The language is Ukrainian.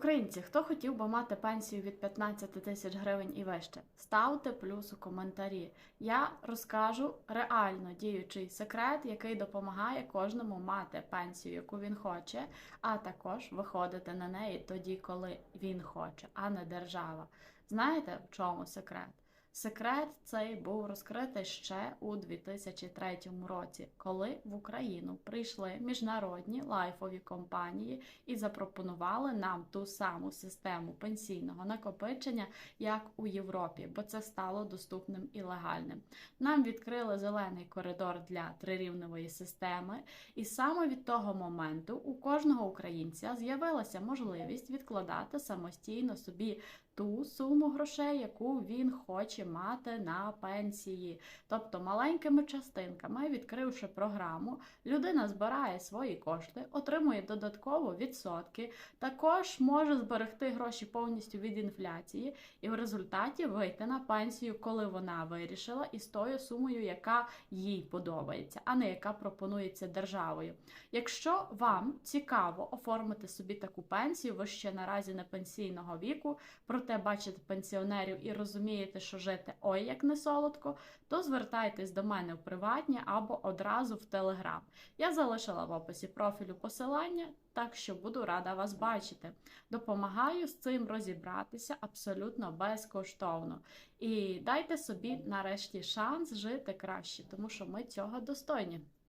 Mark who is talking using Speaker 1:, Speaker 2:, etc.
Speaker 1: Українці, хто хотів би мати пенсію від 15 тисяч гривень і вище, ставте плюс у коментарі. Я розкажу реально діючий секрет, який допомагає кожному мати пенсію, яку він хоче, а також виходити на неї тоді, коли він хоче, а не держава. Знаєте, в чому секрет? Секрет цей був розкритий ще у 2003 році, коли в Україну прийшли міжнародні лайфові компанії і запропонували нам ту саму систему пенсійного накопичення, як у Європі, бо це стало доступним і легальним. Нам відкрили зелений коридор для трирівневої системи, і саме від того моменту у кожного українця з'явилася можливість відкладати самостійно собі ту суму грошей, яку він хоче мати на пенсії. Тобто маленькими частинками, відкривши програму, людина збирає свої кошти, отримує додатково відсотки, також може зберегти гроші повністю від інфляції, і в результаті вийти на пенсію, коли вона вирішила, і з тою сумою, яка їй подобається, а не яка пропонується державою. Якщо вам цікаво оформити собі таку пенсію, ви ще наразі не пенсійного віку, проте бачите пенсіонерів і розумієте, що жити ой як не солодко, то звертайтесь до мене в приватні або одразу в Телеграм. Я залишила в описі профілю посилання, так що буду рада вас бачити. Допомагаю з цим розібратися абсолютно безкоштовно. І дайте собі нарешті шанс жити краще, тому що ми цього достойні.